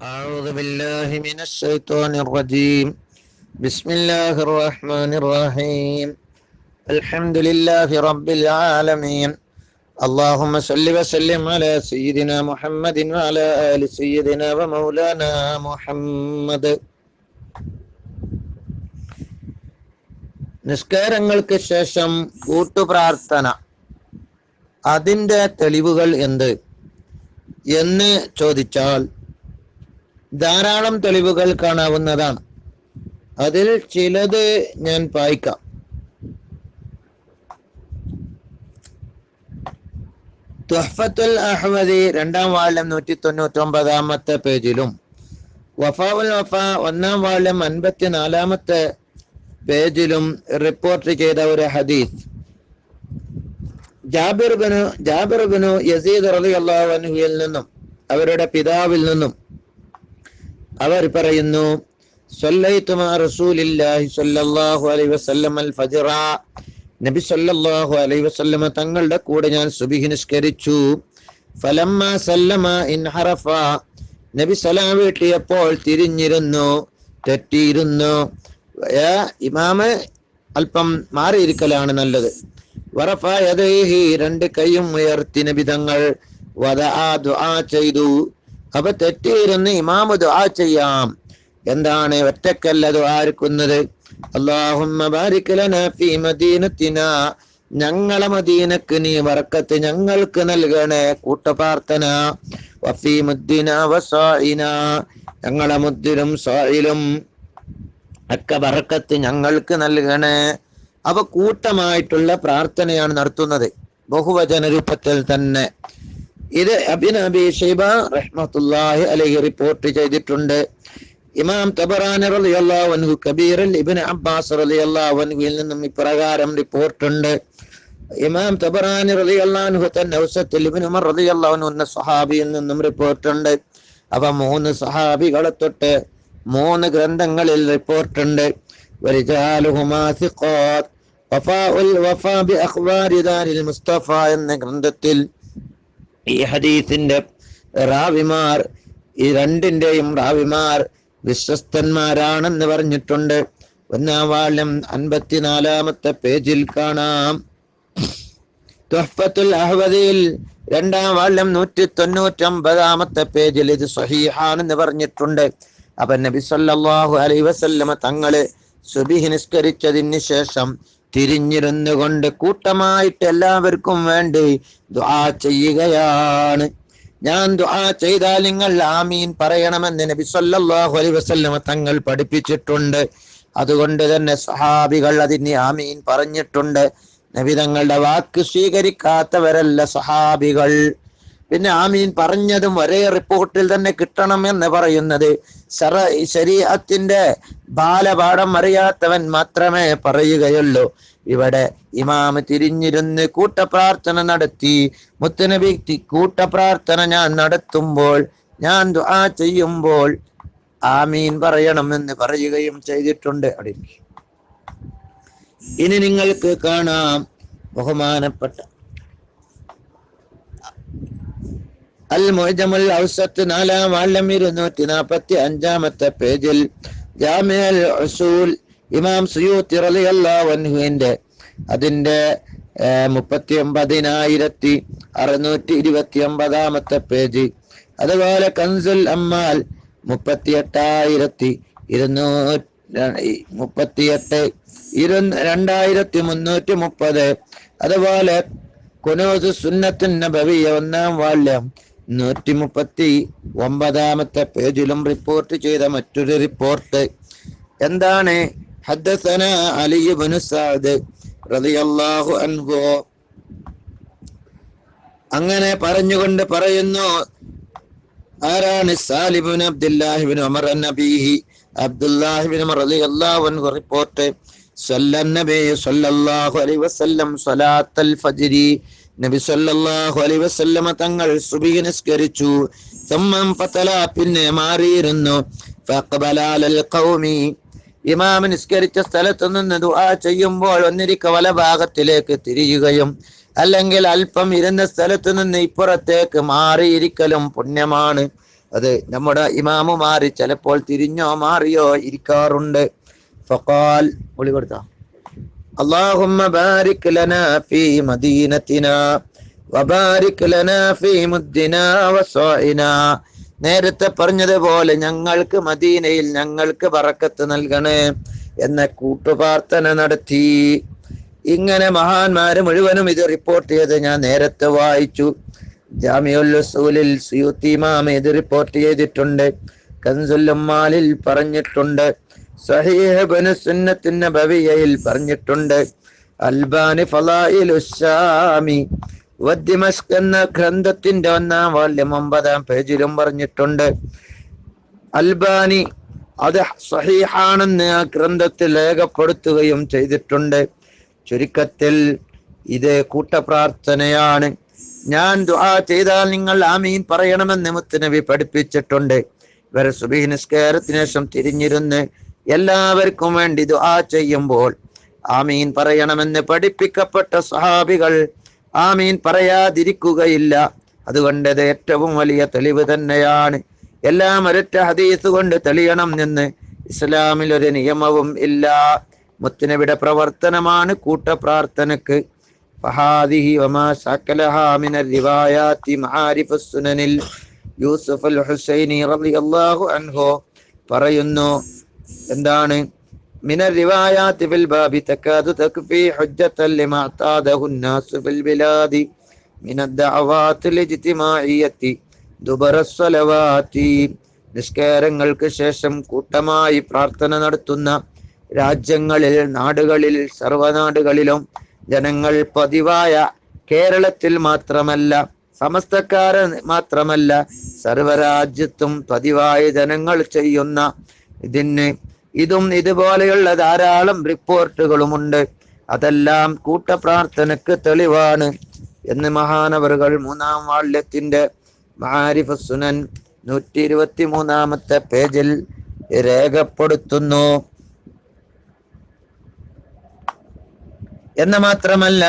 أعوذ بالله من الشيطان الرجيم بسم الله الرحمن الرحيم الحمد لله رب العالمين اللهم صل وسلم على سيدنا محمد وعلى آل سيدنا ومولانا محمد നിസ്കാരങ്ങൾക്ക് ശേഷം കൂട്ടുപ്രാർത്ഥന അതിൻ്റെ തെളിവുകൾ എന്ത് എന്ന് ചോദിച്ചാൽ ധാരാളം തെളിവുകൾ കാണാവുന്നതാണ്. അതിൽ ചിലത് ഞാൻ വായിക്കാം. തുഹഫത്തുൽ അഹ്മദി രണ്ടാം വാള്യം നൂറ്റി തൊണ്ണൂറ്റി ഒമ്പതാമത്തെ പേജിലും വഫാവുൽ വഫ ഒന്നാം വാള്യം അൻപത്തിനാലാമത്തെ പേജിലും റിപ്പോർട്ട് ചെയ്ത ഒരു ഹദീസ്. ജാബിർബിനു ജാബിർബിനു യസീദ് റളിയല്ലാഹു അള്ളാഹുവിൽ നിന്നും അവരുടെ പിതാവിൽ നിന്നും അവർ പറയുന്നു നബി അലൈഹി വസല്ലമ തങ്ങളുടെ കൂടെ ഞാൻ സുബ്ഹി നിസ്കരിച്ചു. ഫലമ്മ സല്ലമ നബി സലാം വീട്ടിയപ്പോൾ തിരിഞ്ഞിരുന്നു തെറ്റിയിരുന്നു. ഇമാമ അല്പം മാറിയിരിക്കലാണ് നല്ലത്. വറഫ രണ്ട് കൈയും ഉയർത്തി നബിതങ്ങൾ വദആ ദുആ ചെയ്തു. അപ്പൊ തെറ്റിയിരുന്ന് ഇമാമ ദുആ ചെയ്യാം. എന്താണ് ഒറ്റക്കല്ല ദുആർക്കുന്നത് അള്ളാഹുമ്മ ഫീ ഞങ്ങളെ മദീനക്ക് നീ വറക്കത്ത് ഞങ്ങൾക്ക് നൽകണേ കൂട്ടപ്രാർത്ഥന. വഫീ വസായിന ഞങ്ങളെ മുദ്ദിനും സായിലും ഒക്കെ വറക്കത്ത് ഞങ്ങൾക്ക് നൽകണേ. അവ കൂട്ടമായിട്ടുള്ള പ്രാർത്ഥനയാണ് നടത്തുന്നത്. ബഹുവചന രൂപത്തിൽ തന്നെ. ഇത് അബിൻ അബി ഷൈബ റഹ്മത്തുല്ലാഹി അലൈഹി റിപ്പോർട്ട് ചെയ്തിട്ടുണ്ട്. ഇമാം തബറാനി റളിയല്ലാഹു അൻഹു കബീറിൽ ഇബ്നു അബ്ബാസ് റളിയല്ലാഹു അൻഹുവിൽ നിന്നും ഇപ്രകാരം റിപ്പോർട്ടുണ്ട് ഇമാം തബറാനി റളിയല്ലാഹു അൻഹു തന്നെ ഔസത്തിൽ ഇബ്നു ഉമർ റളിയല്ലാഹു അൻഹു എന്ന സ്വഹാബിയിൽ നിന്നും റിപ്പോർട്ടുണ്ട് അവ മൂന്ന് സ്വഹാബികളെ തൊട്ട് മൂന്ന് ഗ്രന്ഥങ്ങളിൽ റിപ്പോർട്ടുണ്ട് എന്ന ഗ്രന്ഥത്തിൽ ഈ ഹദീസിന്റെ റാവിമാർ ഈ രണ്ടിന്റെയും റാവിമാർ വിശ്വസ്തന്മാരാണെന്ന് പറഞ്ഞിട്ടുണ്ട്. ഒന്നാം വാള്യം അൻപത്തിനാലാമത്തെ പേജിൽ കാണാം. തുഹ്ഫത്തുൽ അഹ്വദിയിൽ രണ്ടാം വാള്യം നൂറ്റി തൊണ്ണൂറ്റി ഒമ്പതാമത്തെ പേജിൽ ഇത് സഹീഹാണെന്ന് പറഞ്ഞിട്ടുണ്ട്. അപ്പൊ നബി സല്ലല്ലാഹു അലൈഹി വസല്ലമ തങ്ങൾ സുബിഹി നിസ്കരിച്ചതിന് ശേഷം തിരിഞ്ഞിരുന്നു കൊണ്ട് കൂട്ടമായിട്ട് എല്ലാവർക്കും വേണ്ടി ദ്വാ ചെയ്യുകയാണ്. ഞാൻ ദ്വാ ചെയ്താൽ നിങ്ങൾ ആമീൻ പറയണമെന്ന് നബി സല്ലല്ലാഹു അലൈഹി വസല്ലമ തങ്ങൾ പഠിപ്പിച്ചിട്ടുണ്ട്. അതുകൊണ്ട് തന്നെ സഹാബികൾ അതിന് ആമീൻ പറഞ്ഞിട്ടുണ്ട്. നബി തങ്ങളുടെ വാക്ക് സ്വീകരിക്കാത്തവരല്ല സഹാബികൾ. പിന്നെ ആമീൻ പറഞ്ഞതും ഒരേ റിപ്പോർട്ടിൽ തന്നെ കിട്ടണം എന്ന് പറയുന്നത്. ശറ ശരീഅത്തിന്റെ ബാലപാഠം അറിയാത്തവൻ മാത്രമേ പറയുകയുള്ളൂ. ഇവിടെ ഇമാമ് തിരിഞ്ഞിരുന്ന് കൂട്ടപ്രാർത്ഥന നടത്തി. മുത്തനബി കൂട്ടപ്രാർത്ഥന ഞാൻ നടത്തുമ്പോൾ ഞാൻ ദുആ ചെയ്യുമ്പോൾ ആമീൻ പറയണമെന്ന് പറയുകയും ചെയ്തിട്ടുണ്ട്. അടി ഇനി നിങ്ങൾക്ക് കാണാം ബഹുമാനപ്പെട്ട അൽ മൊയ്ജമുൽ ഔസത്ത് നാലാം വാള്യം ഇരുന്നൂറ്റി നാൽപ്പത്തി അഞ്ചാമത്തെ പേജിൽ ജാമിഅൽ ഉസൂൽ ഇമാം സുയൂത്തി റളിയല്ലാഹു അൻഹുവിന്റെ അതിന്റെ മുപ്പത്തി ഒമ്പതിനായിരത്തി അറുന്നൂറ്റി ഇരുപത്തി ഒമ്പതാമത്തെ പേജ്. അതുപോലെ കൻസുൽ അമ്മാൽ മുപ്പത്തി എട്ടായിരത്തി ഇരുന്നൂറ്റി മുപ്പത്തിയെട്ട് ഇരു രണ്ടായിരത്തി മുന്നൂറ്റി മുപ്പത് അതുപോലെ കുനൂസ് സുന്നത്തുൻ നബവിയ ഒന്നാം വാള്യം നൂറ്റി മുപ്പത്തി ഒമ്പതാമത്തെ പേജിലും റിപ്പോർട്ട് ചെയ്ത മറ്റൊരു റിപ്പോർട്ട് എന്താണ്? ഹദ്ദസന അലി ഇബ്നു സഅദ് റളിയല്ലാഹു അൻഹു. അങ്ങനെ പറഞ്ഞുകൊണ്ട് പറയുന്നു ആരാണ് സാലിബിൻ അബ്ദുല്ലാഹിബിൻ ഉമർ നബീഹി അബ്ദുല്ലാഹിബിൻ ഉമർ റളിയല്ലാഹു അൻഹു റിപ്പോർട്ട് സല്ലൻ നബി സല്ലല്ലാഹു അലൈഹി വസല്ലം സ്വലാത്തുൽ ഫജ്രി. നബി സല്ലല്ലാഹു അലൈഹി വസല്ലമ തങ്ങൾ സുബഹി നിസ്കരിച്ചു. സമ്മം ഫതല പിന്നെ മാറിയിരുന്നു. ഫഖബലാലൽ ഖൗമി. ഇമാം നിസ്കരിച്ച സ്ഥലത്ത് നിന്ന് ദുആ ചെയ്യുമ്പോൾ ഒന്നിരിക്ക വല ഭാഗത്തിലേക്ക് തിരിയുകയും അല്ലെങ്കിൽ അല്പം ഇരുന്ന സ്ഥലത്ത് നിന്ന് ഇപ്പുറത്തേക്ക് മാറിയിരിക്കലും പുണ്യമാണ്. അത് നമ്മുടെ ഇമാമുമാര് ചിലപ്പോൾ തിരിഞ്ഞോ മാറിയോ ഇരിക്കാറുണ്ട്. ഫഖാൽ ഒളി കൊടുത്ത. اللهم بارك لنا في مدينتنا وبارك لنا في مدنا وصائنا നേരത്തെ പറഞ്ഞതുപോലെ ഞങ്ങൾക്ക് മദീനയിൽ ഞങ്ങൾക്ക് ബറക്കത്ത് നൽകണേ എന്ന കൂട്ടുപ്രാർത്ഥന നടത്തി ഇങ്ങനെ മഹാന്മാര് മുഴുവനും ഇത് റിപ്പോർട്ട് ചെയ്ത് ഞാൻ നേരത്തെ വായിച്ചു ജാമിഉൽ ഉസൂലിൽ സുയൂത്തി ഇമാം ഇത് റിപ്പോർട്ട് ചെയ്തിട്ടുണ്ട് കൻസുല്ലമ്മാലിൽ പറഞ്ഞിട്ടുണ്ട് നബവിയയിൽ പറഞ്ഞിട്ടുണ്ട് അൽബാനി എന്ന ഗ്രന്ഥത്തിന്റെ ഒന്നാം വാല്യം ഒമ്പതാം പേജിലും പറഞ്ഞിട്ടുണ്ട് അൽബാനി അത് സഹീഹാണെന്ന് ആ ഗ്രന്ഥത്തിൽ രേഖപ്പെടുത്തുകയും ചെയ്തിട്ടുണ്ട്. ചുരുക്കത്തിൽ ഇത് കൂട്ടപ്രാർത്ഥനയാണ്. ഞാൻ ദുആ ചെയ്താൽ നിങ്ങൾ ആമീൻ പറയണമെന്ന് മുത്തുനബി പഠിപ്പിച്ചിട്ടുണ്ട്. ഇവരെ സുബഹി നിസ്കാരത്തിന് ശേഷം തിരിഞ്ഞിരുന്ന് എല്ലാവർക്കും വേണ്ടി ദുആ ചെയ്യുമ്പോൾ ആമീൻ പറയണമെന്ന് പഠിപ്പിക്കപ്പെട്ട സഹാബികൾ ആമീൻ പറയാതിരിക്കുകയില്ല. അതുകൊണ്ട് അത് ഏറ്റവും വലിയ തെളിവ് തന്നെയാണ്. എല്ലാം ഒരൊറ്റ ഹദീസ് കൊണ്ട് തെളിയണം നിന്ന് ഇസ്ലാമിൽ ഒരു നിയമവും ഇല്ല. മുത്തിനവിടെ പ്രവർത്തനമാണ് കൂട്ടപ്രാർത്ഥനക്ക്. ഫഹാദിഹി വമാ യൂസുഫ് അൽ ഹുസൈനി റളിയല്ലാഹു അൻഹു പറയുന്നു എന്താണ് من الروايات في الباب تكاد تكفي حجة لما اعتاده الناس في البلاد من الدعوات الاجتماعية ദുബറ സ്വലവാത്തി നിസ്കാരങ്ങൾക്ക് ശേഷം കൂട്ടമായി പ്രാർത്ഥന നടത്തുന്ന രാജ്യങ്ങളിൽ നാടുകളിൽ സർവനാടുകളിലും ജനങ്ങൾ പതിവായ കേരളത്തിൽ മാത്രമല്ല സമസ്തക്കാര മാത്രമല്ല സർവരാജ്യത്തും പതിവായ ജനങ്ങൾ ചെയ്യുന്ന ഇതിന് ഇതും ഇതുപോലെയുള്ള ധാരാളം റിപ്പോർട്ടുകളുമുണ്ട് അതെല്ലാം കൂട്ടപ്രാർത്ഥനക്ക് തെളിവാണ് എന്ന് മഹാനവറുകൾ മൂന്നാം വാള്യത്തിന്റെ മാരിഫുസുനൻ നൂറ്റി ഇരുപത്തി മൂന്നാമത്തെ പേജിൽ രേഖപ്പെടുത്തുന്നു. എന്ന് മാത്രമല്ല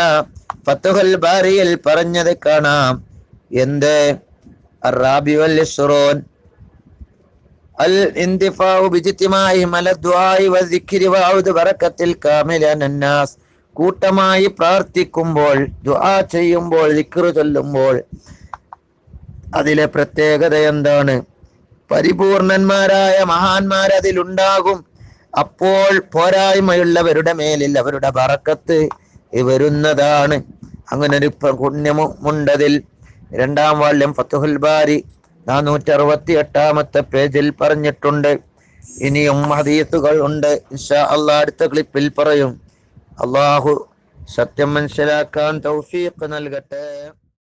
ഫത്തുഹൽ ബാരിയിൽ പറഞ്ഞത് കാണാം. എന്ത്? റാബിവൽ ഇസ്റോൻ الانتفاع باجتماعهم على الدعاء والذكر وعود بركة الكامل عن الناس കൂട്ടമായി പ്രാർത്ഥിക്കുമ്പോൾ ദുആ ചെയ്യുമ്പോൾ ദിക്റ് ചൊല്ലുമ്പോൾ അതിലെ പ്രത്യേകത എന്താണ് പരിപൂർണന്മാരായ മഹാന്മാർ അതിലുണ്ടാകും അപ്പോൾ പോരായ്മയുള്ളവരുടെ മേലിൽ അവരുടെ ബറക്കത്ത് വരുന്നതാണ് അങ്ങനെ ഒരു പുണ്യമുണ്ടതിൽ രണ്ടാം വാള്യം ഫത്തുഹുൽ ബാരി നാനൂറ്റി അറുപത്തി എട്ടാമത്തെ പേജിൽ പറഞ്ഞിട്ടുണ്ട്. ഇനിയും ഹദീസുകൾ ഉണ്ട്. ഇൻഷാ അള്ളാഹ് അടുത്ത ക്ലിപ്പിൽ പറയും. അള്ളാഹു സത്യം മനസ്സിലാക്കാൻ തൗഫീഖ് നൽകട്ടെ.